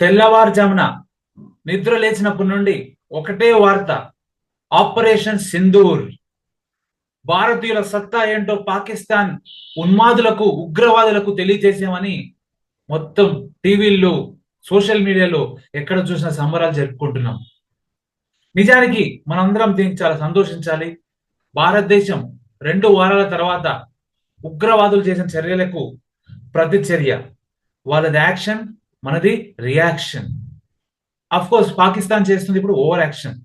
తెల్లవారుజామున నిద్ర లేచినప్పటి నుండి ఒకటే వార్త ఆపరేషన్ సింధూర్. భారతీయుల సత్తా ఏంటో పాకిస్తాన్ ఉన్మాదులకు ఉగ్రవాదులకు తెలియజేసామని మొత్తం టీవీల్లో సోషల్ మీడియాలో ఎక్కడ చూసిన సంబరాలు జరుపుకుంటున్నాం. నిజానికి మనందరం దీనికి చాలా సంతోషించాలి. భారతదేశం రెండు వారాల తర్వాత ఉగ్రవాదులు చేసిన చర్యలకు ప్రతిచర్య. వాళ్ళది యాక్షన్ మనది రియాక్షన్ అఫ్ కోర్స్ పాకిస్తాన్ చేస్తుంది ఇప్పుడు ఓవర్ యాక్షన్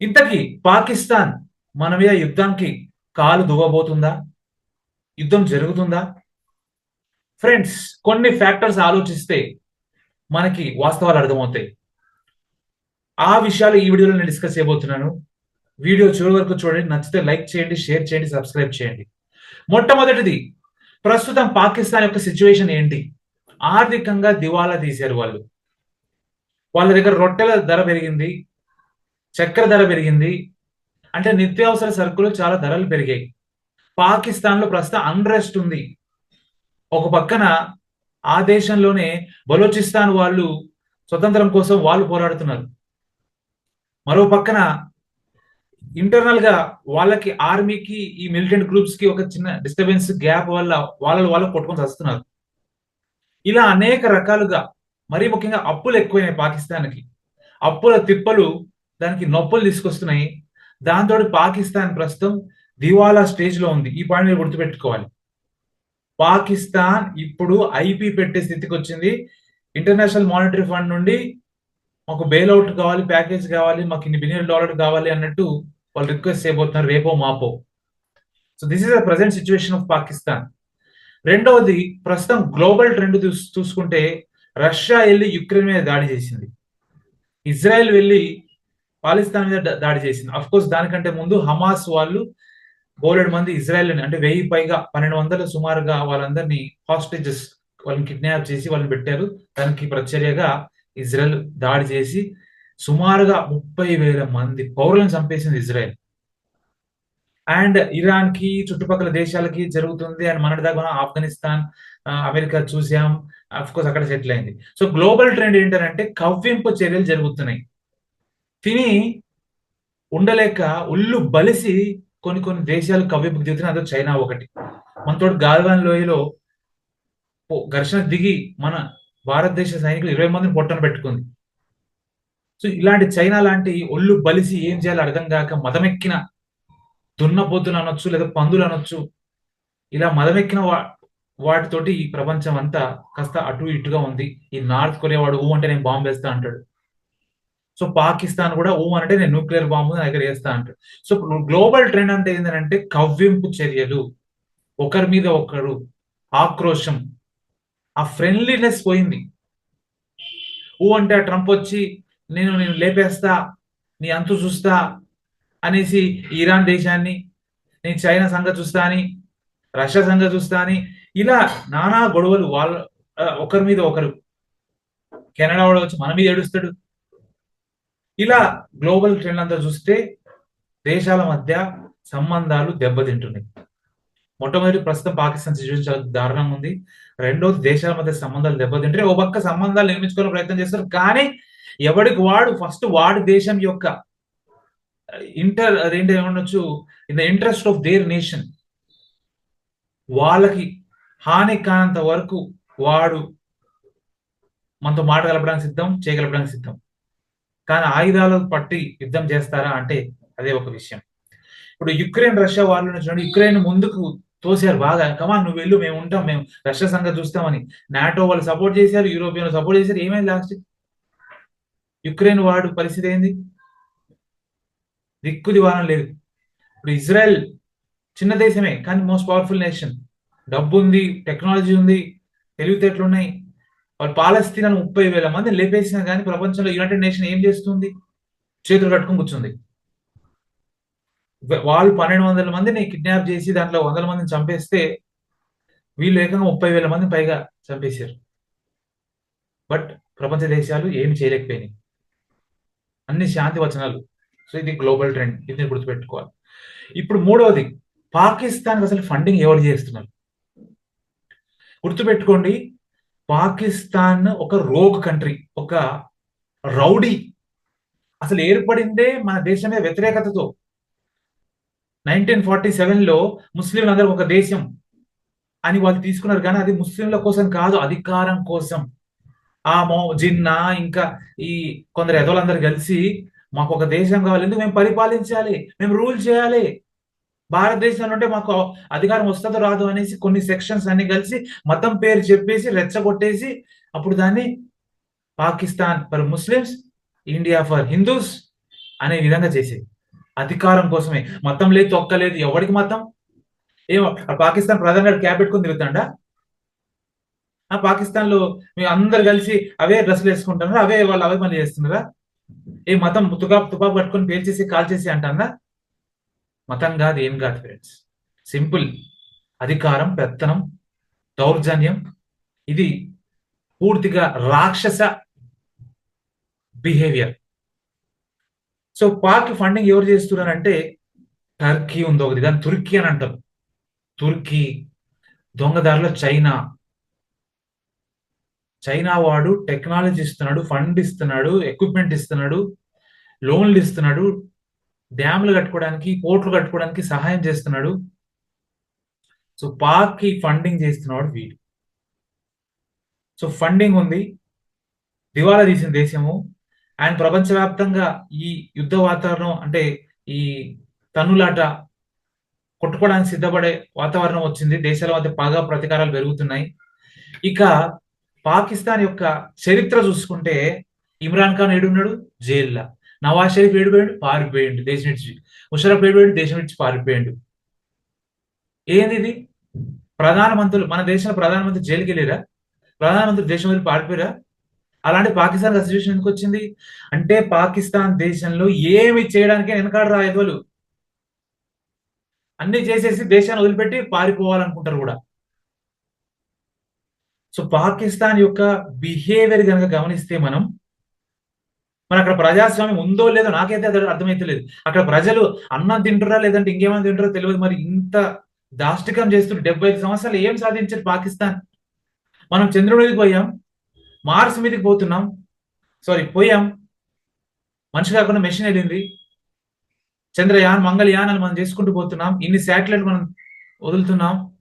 ఇంతకీ పాకిస్తాన్ మన మీద యుద్ధానికి కాలు దువ్వబోతుందా? యుద్ధం జరుగుతుందా? ఫ్రెండ్స్ కొన్ని ఫ్యాక్టర్స్ ఆలోచిస్తే మనకి వాస్తవాలు అర్థమవుతాయి. ఆ విషయాలు ఈ వీడియోలో నేను డిస్కస్ చేయబోతున్నాను. వీడియో చివరి వరకు చూడండి. నచ్చితే లైక్ చేయండి షేర్ చేయండి సబ్స్క్రైబ్ చేయండి. మొట్టమొదటిది ప్రస్తుతం పాకిస్తాన్ యొక్క సిచ్యువేషన్ ఏంటి? ఆర్థికంగా దివాలా తీశారు వాళ్ళు. వాళ్ళ దగ్గర రొట్టెల ధర పెరిగింది చక్కెర ధర పెరిగింది. అంటే నిత్యావసర సరుకులు చాలా ధరలు పెరిగాయి. పాకిస్తాన్లో ప్రస్తుతం అన్రెస్ట్ ఉంది. ఒక పక్కన ఆ దేశంలోనే బలోచిస్తాన్ వాళ్ళు స్వతంత్రం కోసం వాళ్ళు పోరాడుతున్నారు. మరో పక్కన ఇంటర్నల్గా వాళ్ళకి ఆర్మీకి ఈ మిలిటెంట్ గ్రూప్స్కి ఒక చిన్న డిస్టర్బెన్స్ గ్యాప్ వల్ల వాళ్ళు వాళ్ళు కొట్టుకొని వస్తున్నారు ఇలా అనేక రకాలుగా మరీ ముఖ్యంగా అప్పులు ఎక్కువైనాయి పాకిస్తాన్కి. అప్పుల తిప్పలు దానికి నొప్పులు తీసుకొస్తున్నాయి. దాంతో పాకిస్తాన్ ప్రస్తుతం దివాలా స్టేజ్లో ఉంది. ఈ పాయింట్ మీరు గుర్తుపెట్టుకోవాలి. పాకిస్తాన్ ఇప్పుడు ఐపీ పెట్టే స్థితికి వచ్చింది. ఇంటర్నేషనల్ మానిటరీ ఫండ్ నుండి మాకు బెయిల్అవుట్ కావాలి ప్యాకేజ్ కావాలి మాకు ఇన్ని బిలియన్ డాలర్ కావాలి అన్నట్టు వాళ్ళు రిక్వెస్ట్ చేయబోతున్నారు రేపో మాపో. So this is the present situation of Pakistan. రెండవది ప్రస్తుతం గ్లోబల్ ట్రెండ్ చూసుకుంటే రష్యా వెళ్ళి యుక్రెయిన్ మీద దాడి చేసింది. ఇజ్రాయెల్ వెళ్ళి పాకిస్తాన్ మీద దాడి చేసింది. అఫ్ కోర్స్ దానికంటే ముందు హమాస్ వాళ్ళు బోలెడు మంది ఇజ్రాయెల్ అంటే వెయ్యి పైగా పన్నెండు వందల సుమారుగా వాళ్ళందరినీ హాస్టేజెస్ వాళ్ళని కిడ్నాప్ చేసి వాళ్ళని పెట్టారు. దానికి ప్రచర్యగా ఇజ్రాయెల్ దాడి చేసి సుమారుగా ముప్పై వేల మంది పౌరులను చంపేసింది ఇజ్రాయెల్. అండ్ ఇరాన్కి చుట్టుపక్కల దేశాలకి జరుగుతుంది. అండ్ మన దాకా ఆఫ్ఘనిస్తాన్ అమెరికా చూసాం. అఫ్ కోర్స్ అక్కడ సెటిల్ అయింది. సో గ్లోబల్ ట్రెండ్ ఏంటంటే కవ్వింపు చర్యలు జరుగుతున్నాయి. తిని ఉండలేక ఉల్లు బలిసి కొన్ని కొన్ని దేశాలు కవ్వింపుకు దిగుతున్నాయి. అదో చైనా ఒకటి. మనతో గాల్వాన్ లోయలో ఘర్షణ దిగి మన భారతదేశ సైనికులు ఇరవై మందిని పొట్టను పెట్టుకుంది. సో ఇలాంటి చైనా లాంటి ఒళ్ళు బలిసి ఏం చేయాలో అర్థం కాక మదమెక్కిన దున్నపోతులు అనొచ్చు లేదా పందులు అనొచ్చు ఇలా మదమెక్కిన వా వాటితోటి ఈ ప్రపంచం అంతా కాస్త అటు ఇటుగా ఉంది. ఈ నార్త్ కొరియా వాడు ఊ అంటే నేను బాంబు వేస్తా అంటాడు. సో పాకిస్తాన్ కూడా ఊ అంటే నేను న్యూక్లియర్ బాంబు దగ్గర వేస్తా అంటాడు. సో గ్లోబల్ ట్రెండ్ అంటే ఏంటంటే కవ్వింపు చర్యలు. ఒకరి మీద ఒకరు ఆక్రోశం. ఆ ఫ్రెండ్లీనెస్ పోయింది. ఊ అంటే ట్రంప్ వచ్చి నేను నేను లేపేస్తా నీ అంతు చూస్తా అనేసి ఇరాన్ దేశాన్ని నేను చైనా సంగతి చూస్తా అని రష్యా సంగతి చూస్తా అని ఇలా నానా గొడవలు వాళ్ళ ఒకరి మీద ఒకరు. కెనడా వాడు వచ్చి మన మీద ఏడుస్తాడు. ఇలా గ్లోబల్ ట్రెండ్ అంతా చూస్తే దేశాల మధ్య సంబంధాలు దెబ్బతింటున్నాయి. మొట్టమొదటి ప్రస్తుతం పాకిస్తాన్ సిచ్యువేషన్ చాలా దారుణంగా ఉంది. రెండోది దేశాల మధ్య సంబంధాలు దెబ్బతింటే ఓ పక్క సంబంధాలు నిర్మించుకునే ప్రయత్నం చేస్తారు. కానీ ఎవడికి వాడు ఫస్ట్ వాడి దేశం యొక్క ఇంటర్ అదేంటి ఏమనొచ్చు? In the interest of their nation వాళ్ళకి హాని కానంత వరకు వాడు మనతో మాట కలపడానికి సిద్ధం చేయగలపడానికి సిద్ధం. కానీ ఆయుధాలు పట్టి యుద్ధం చేస్తారా అంటే అదే ఒక విషయం. ఇప్పుడు యుక్రెయిన్ రష్యా వాళ్ళు చూడండి యుక్రెయిన్ ముందుకు తోసారు బాగా. కమా నువ్వు వెళ్ళు మేము ఉంటాం మేము రష్యా సంగతి చూస్తామని. నాటో వాళ్ళు సపోర్ట్ చేశారు యూరోపియన్ సపోర్ట్ చేశారు ఏమైంది లాస్ట్? యుక్రెయిన్ వాడు పరిస్థితి ఏంది? దిక్కు దివానం లేదు. ఇప్పుడు ఇజ్రాయెల్ చిన్న దేశమే కానీ మోస్ట్ పవర్ఫుల్ నేషన్. డబ్బు ఉంది టెక్నాలజీ ఉంది తెలివితేటలు ఉన్నాయి. వాళ్ళు పాలస్తీనాను ముప్పై వేల మంది లేపేసినా కానీ ప్రపంచంలో యునైటెడ్ నేషన్ ఏం చేస్తుంది? చేతులు కట్టుకుని కూర్చుంది. వాళ్ళు పన్నెండు వందల మందిని కిడ్నాప్ చేసి దాంట్లో వందల మందిని చంపేస్తే వీళ్ళు ఏకంగా ముప్పై వేల మంది పైగా చంపేశారు. బట్ ప్రపంచ దేశాలు ఏమి చేయలేకపోయినాయి. అన్ని శాంతి వచనాలు. సో ఇది గ్లోబల్ ట్రెండ్ ఇది గుర్తుపెట్టుకోవాలి. ఇప్పుడు మూడవది పాకిస్తాన్ అసలు ఫండింగ్ ఎవరు చేస్తున్నారు? గుర్తుపెట్టుకోండి పాకిస్తాన్ ఒక రోగ్ కంట్రీ ఒక రౌడీ. అసలు ఏర్పడిందే మన దేశం మీద వ్యతిరేకతతో. నైన్టీన్ ఫార్టీ సెవెన్లో ముస్లింలు అందరూ ఒక దేశం అని వాళ్ళు తీసుకున్నారు కానీ అది ముస్లింల కోసం కాదు అధికారం కోసం. ఆ మో జిన్నా ఇంకా ఈ కొందరు ఎదవలందరూ కలిసి మాకు ఒక దేశం కావాలి. ఎందుకు? మేము పరిపాలించాలి. మేము రూల్ చేయాలి. భారతదేశం నుండి మాకు అధికారం వస్తుందో రాదు అనేసి కొన్ని సెక్షన్స్ అన్ని కలిసి మతం పేరు చెప్పేసి రెచ్చగొట్టేసి అప్పుడు దాన్ని Pakistan for Muslims India for Hindus అనే విధంగా చేసేది. అధికారం కోసమే. మతం లేదు తొక్క లేదు. ఎవరికి మతం? ఏమో పాకిస్తాన్ ప్రధాని గారు క్యాబ్ పెట్టుకుని తిరుగుతాడా? ఆ పాకిస్తాన్లో మీ అందరు కలిసి అవే డ్రెస్సులు వేసుకుంటున్నారా? అవే వాళ్ళు అవే పని చేస్తున్నారా? ఏ మతం తుకా తుపా పట్టుకొని పేల్చేసి కాల్ చేసి అంటన్నా మతం కాదు ఏం కాదు ఫ్రెండ్స్ సింపుల్ అధికారం పెత్తనం దౌర్జన్యం. ఇది పూర్తిగా రాక్షస బిహేవియర్ సో పాక్ ఫండింగ్ ఎవరు చేస్తున్నారంటే టర్కీ ఉంది ఒకటి. దాన్ని తుర్కీ అని అంటారు. తుర్కీ దొంగదారిలో చైనా చైనా వాడు టెక్నాలజీ ఇస్తున్నాడు ఫండ్ ఇస్తున్నాడు ఎక్విప్మెంట్ ఇస్తున్నాడు లోన్లు ఇస్తున్నాడు డ్యామ్లు కట్టుకోవడానికి పోర్ట్లు కట్టుకోవడానికి సహాయం చేస్తున్నాడు. సో పాక్కి ఫండింగ్ చేస్తున్నాడు వీడు. సో ఫండింగ్ ఉంది. దివాలా తీసిన దేశము. అండ్ ప్రపంచవ్యాప్తంగా ఈ యుద్ధ వాతావరణం అంటే ఈ తన్నులాట కొట్టుకోవడానికి సిద్ధపడే వాతావరణం వచ్చింది. దేశాల మధ్య బాగా ప్రతీకారాలు పెరుగుతున్నాయి. ఇక పాకిస్తాన్ యొక్క చరిత్ర చూసుకుంటే ఇమ్రాన్ ఖాన్ ఏడున్నాడు? జైల్లో. నవాజ్ షరీఫ్ ఏడిపోయాడు? పారిపోయాడు. దేశం ఇచ్చి ముషరఫ్ ఏడిపోయాడు? దేశం నుంచి పారిపోయాడు. ఏంది ఇది? ప్రధానమంత్రులు మన దేశంలో ప్రధానమంత్రి జైలుకి వెళ్ళారా? ప్రధానమంత్రి దేశం వెళ్ళి పారిపోయారా? అలాంటి పాకిస్తాన్ సిచ్యువేషన్ ఎందుకు వచ్చింది? అంటే పాకిస్తాన్ దేశంలో ఏమి చేయడానికి వెనకాడు రాయదు అన్ని చేసేసి దేశాన్ని వదిలిపెట్టి పారిపోవాలనుకుంటారు కూడా. సో పాకిస్తాన్ యొక్క బిహేవియర్ కనుక గమనిస్తే మనం మరి అక్కడ ప్రజాస్వామ్యం ఉందో లేదో నాకైతే అది అర్థమైతలేదు అక్కడ ప్రజలు అన్నం తింటురా లేదంటే ఇంకేమైనా తింటారో తెలియదు. మరి ఇంత దాష్టికం చేస్తున్న డెబ్బై ఐదు సంవత్సరాలు ఏం సాధించారు పాకిస్తాన్? మనం చంద్రుడికి మీదకి పోయాం మార్స్ మీదకి పోతున్నాం సారీ పోయాం. మనిషి కాకుండా మెషిన్ వెళ్ళింది. చంద్రయాన్ మంగళయాన్ అని మనం చేసుకుంటూ పోతున్నాం. ఇన్ని శాటిలైట్ మనం వదులుతున్నాం.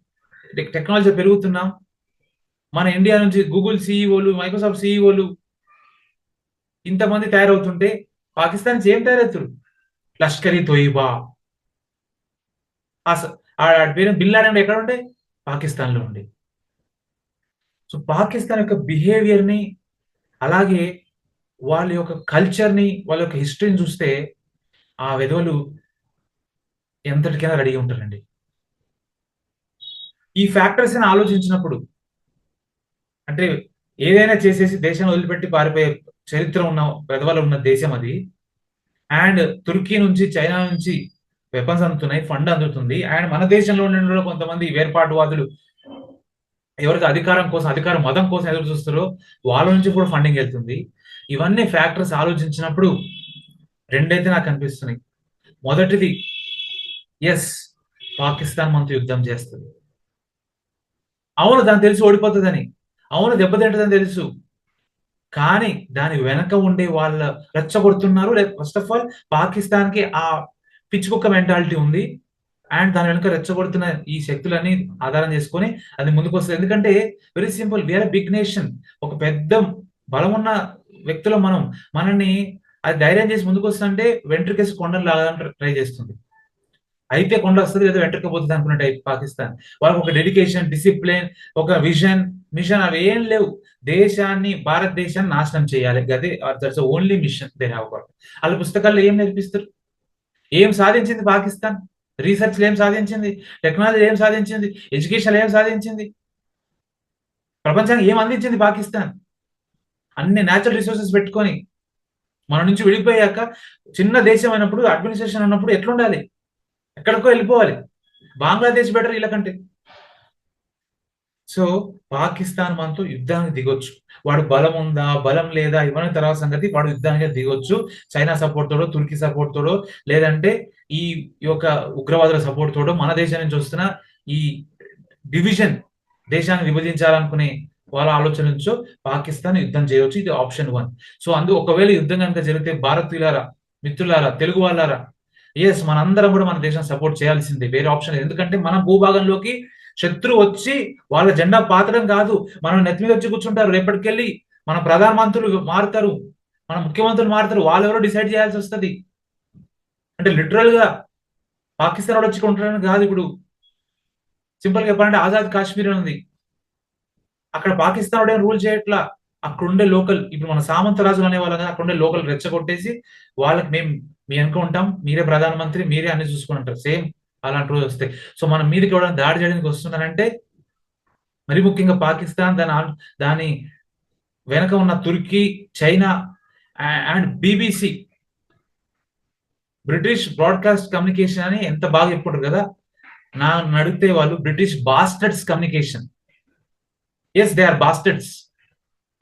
టెక్నాలజీ పెరుగుతున్నాం. మన ఇండియా నుంచి గూగుల్ సిఇఓలు మైక్రోసాఫ్ట్ సిఇఓలు ఇంతమంది తయారవుతుంటే పాకిస్తాన్ నుంచి ఏం తయారవుతారు? లష్కరీ తోయిబా. ఆడి పేరు బిల్ లాడెన్ ఎక్కడ ఉండే? పాకిస్తాన్లో ఉండే. సో పాకిస్తాన్ యొక్క బిహేవియర్ని అలాగే వాళ్ళ యొక్క కల్చర్ని వాళ్ళ యొక్క హిస్టరీని చూస్తే ఆ విధవలు ఎంతటికైనా రెడీగా ఉంటారండి. ఈ ఫ్యాక్టర్స్ ఆలోచించినప్పుడు అంటే ఏదైనా చేసేసి దేశం వదిలిపెట్టి పారిపోయే చరిత్ర ఉన్న పెదవులు ఉన్న దేశం అది. అండ్ తుర్కీ నుంచి చైనా నుంచి వెపన్స్ అందుతున్నాయి ఫండ్ అందుతుంది. అండ్ మన దేశంలో ఉండే కొంతమంది వేర్పాటువాదులు ఎవరికి అధికారం కోసం అధికారం మతం కోసం ఎదురు చూస్తారో వాళ్ళ నుంచి కూడా ఫండింగ్ వెళ్తుంది. ఇవన్నీ ఫ్యాక్టర్స్ ఆలోచించినప్పుడు రెండైతే నాకు అనిపిస్తున్నాయి. మొదటిది ఎస్ పాకిస్తాన్ మనతో యుద్ధం చేస్తుంది. అవును దాన్ని తెలిసి ఓడిపోతుందని. అవును దెబ్బతింటదని తెలుసు. కానీ దాని వెనక ఉండే వాళ్ళ రెచ్చగొడుతున్నారు. ఫస్ట్ ఆఫ్ ఆల్ పాకిస్తాన్కి ఆ పిచ్చుకుక్క మెంటాలిటీ ఉంది. అండ్ దాని వెనుక రెచ్చగొడుతున్న ఈ శక్తులన్నీ ఆధారం చేసుకొని అది ముందుకు వస్తుంది. ఎందుకంటే very simple we are big nation ఒక పెద్ద బలం ఉన్న వ్యక్తులు మనం. మనల్ని అది ధైర్యం చేసి ముందుకు వస్తుందంటే వెంట్రుకేసి కొండలు లాగడానికి ట్రై చేస్తుంది. అయితే కొండ వస్తుంది లేదా వెంట్రుకపోతుంది అనుకున్న టైప్ పాకిస్తాన్. వాళ్ళకి ఒక డెడికేషన్ డిసిప్లిన్ ఒక విజన్ మిషన్ అవి ఏం లేవు. దేశాన్ని భారతదేశాన్ని నాశనం చేయాలి. అదే that's only mission they have got. వాళ్ళ పుస్తకాల్లో ఏం నేర్పిస్తారు? ఏం సాధించింది పాకిస్తాన్? రీసెర్చ్ ఏం సాధించింది? టెక్నాలజీ ఏం సాధించింది? ఎడ్యుకేషన్ ఏం సాధించింది? ప్రపంచానికి ఏం అందించింది పాకిస్తాన్? అన్ని న్యాచురల్ రిసోర్సెస్ పెట్టుకొని మన నుంచి విడిపోయాక చిన్న దేశం అయినప్పుడు అడ్మినిస్ట్రేషన్ ఉన్నప్పుడు ఎట్లుండాలి? ఎక్కడికో వెళ్ళిపోవాలి. బంగ్లాదేశ్ బెటర్ వీళ్ళకంటే. సో పాకిస్తాన్ మనతో యుద్ధానికి దిగొచ్చు. వాడు బలం ఉందా బలం లేదా ఇవన్నీ తర్వాత సంగతి. వాడు యుద్ధానికి దిగొచ్చు. చైనా సపోర్ట్ తోడో తుర్కీ సపోర్ట్ తోడో లేదంటే ఈ యొక్క ఉగ్రవాదుల సపోర్ట్ తోడో మన దేశం నుంచి వస్తున్న ఈ డివిజన్ దేశాన్ని విభజించాలనుకునే వాళ్ళ ఆలోచన నుంచో పాకిస్తాన్ యుద్ధం చేయవచ్చు ఇది ఆప్షన్ వన్ సో అందు ఒకవేళ యుద్ధం కనుక జరిగితే భారతీయులారా మిత్రులారా తెలుగు వాళ్ళారా? ఎస్ మనందరం కూడా మన దేశం సపోర్ట్ చేయాల్సిందే. వేరే ఆప్షన్ ఎందుకంటే మన భూభాగంలోకి శత్రువు వచ్చి వాళ్ళ జెండా పాతడం కాదు. మనం నెత్తి మీద వచ్చి కూర్చుంటారు. రేపటికెళ్ళి మన ప్రధానమంత్రులు మారుతారు. మన ముఖ్యమంత్రులు మారుతారు. వాళ్ళు ఎవరో డిసైడ్ చేయాల్సి వస్తుంది. అంటే లిటరల్గా పాకిస్తాన్ వాడు వచ్చి కొంటారని కాదు ఇప్పుడు. సింపుల్గా చెప్పాలంటే ఆజాద్ కాశ్మీర్ ఉంది. అక్కడ పాకిస్తాన్ వాడు రూల్ చేయట్లా? అక్కడ ఉండే లోకల్ ఇప్పుడు మన సామంత రాజులు అనే వాళ్ళు అక్కడ ఉండే లోకల్ రెచ్చగొట్టేసి వాళ్ళకి మేము మీ అనుకుంటాం మీరే ప్రధానమంత్రి మీరే అన్ని చూసుకుని ఉంటారు. సేమ్ అలాంటి రోజు వస్తాయి. సో మనం మీదకి ఎవరైనా దాడి చేయడానికి వస్తున్నారంటే మరి ముఖ్యంగా పాకిస్తాన్ దాని దాని వెనక ఉన్న Turkey China and BBC. British broadcast communication అని ఎంత బాగా చెప్పుకుంటారు కదా? నా నడితే వాళ్ళు British bastards communication. Yes they are bastards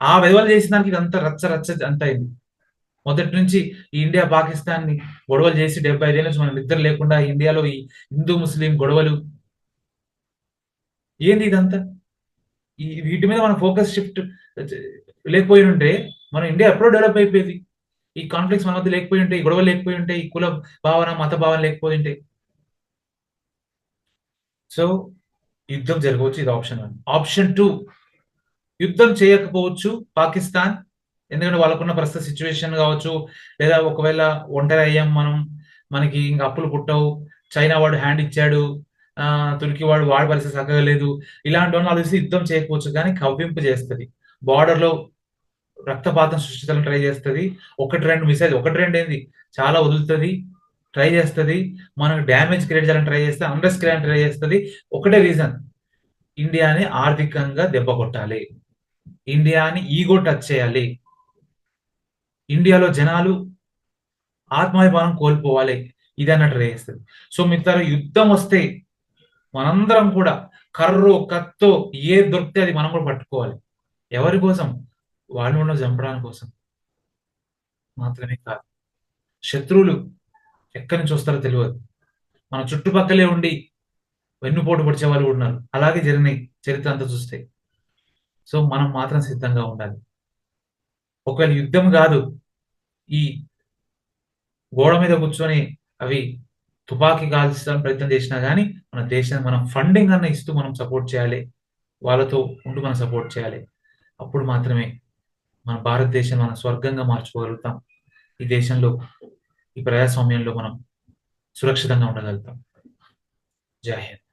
ఆ విధవలు చేసిన దానికి ఇదంతా రచ్చ రచ్చ అంత అయింది. మొదటి నుంచి ఈ ఇండియా పాకిస్తాన్ని గొడవలు చేసి డెబ్బై ఐదేళ్ళ నుంచి మనం నిద్ర లేకుండా ఇండియాలో ఈ హిందూ ముస్లిం గొడవలు. ఏంది ఇదంతా? ఈ వీటి మీద మన ఫోకస్ షిఫ్ట్ లేకపోయి ఉంటే మన ఇండియా ఎప్పుడో డెవలప్ అయిపోయేది. ఈ కాన్ఫ్లిక్ట్స్ మన వద్ద లేకపోయి ఉంటే ఈ గొడవలు లేకపోయి ఉంటే ఈ కుల భావన మత భావన లేకపోయి ఉంటే. సో యుద్ధం జరగవచ్చు ఇది ఆప్షన్ వన్. ఆప్షన్ టూ యుద్ధం చేయకపోవచ్చు పాకిస్తాన్. ఎందుకంటే వాళ్ళకున్న ప్రస్తుత సిచ్యువేషన్ కావచ్చు లేదా ఒకవేళ ఒంటరి అయ్యాం మనం మనకి ఇంకా అప్పులు పుట్టవు చైనా వాడు హ్యాండ్ ఇచ్చాడు తుర్కీ వాడు వాడి పరిస్థితి సగలేదు ఇలాంటి వాళ్ళు ఆలోచిస్తే యుద్ధం చేయకపోవచ్చు కానీ కవ్వింపు చేస్తుంది. బార్డర్లో రక్తపాతం సృష్టించాలని ట్రై చేస్తుంది. ఒకటి రెండు మిసైల్ ఒకటి రెండు ఏంది? చాలా వదులుతుంది ట్రై చేస్తుంది. మనకు డ్యామేజ్ క్రియేట్ చేయాలని ట్రై చేస్తే అండర్స్ క్రియేట్ ట్రై చేస్తుంది. ఒకటే రీజన్ ఇండియాని ఆర్థికంగా దెబ్బ కొట్టాలి. ఇండియాని ఈగో టచ్ చేయాలి. ఇండియాలో జనాలు ఆత్మాభిమానం కోల్పోవాలి. ఇది అన్నట్టు రేస్తుంది సో మిగతా యుద్ధం వస్తే మనందరం కూడా కర్రో కత్తో ఏ దొరికితే అది మనం కూడా పట్టుకోవాలి. ఎవరి కోసం? వాళ్ళు ఉన్న చంపడానికి కోసం. మాత్రమే కాదు. శత్రువులు ఎక్కడి నుంచి వస్తారో తెలియదు. మన చుట్టుపక్కలే ఉండి వెన్నుపోటు పొడిచే వాళ్ళు ఉన్నారు. అలాగే జరిగినాయి. చరిత్ర అంతా చూస్తే. సో మనం మాత్రం సిద్ధంగా ఉండాలి. ఒకవేళ యుద్ధం కాదు ఈ గోడ మీద కూర్చొని అవి తుపాకీ కాల్చడానికి ప్రయత్నం చేసినా కానీ మన దేశాన్ని మనం ఫండింగ్ అన్న ఇస్తూ మనం సపోర్ట్ చేయాలి. వాళ్ళతో ఉంటూ మనం సపోర్ట్ చేయాలి. అప్పుడు మాత్రమే మన భారతదేశం మన స్వర్గంగా మార్చుకోగలుగుతాం. ఈ దేశంలో ఈ ప్రజాస్వామ్యంలో మనం సురక్షితంగా ఉండగలుగుతాం. జై హింద్.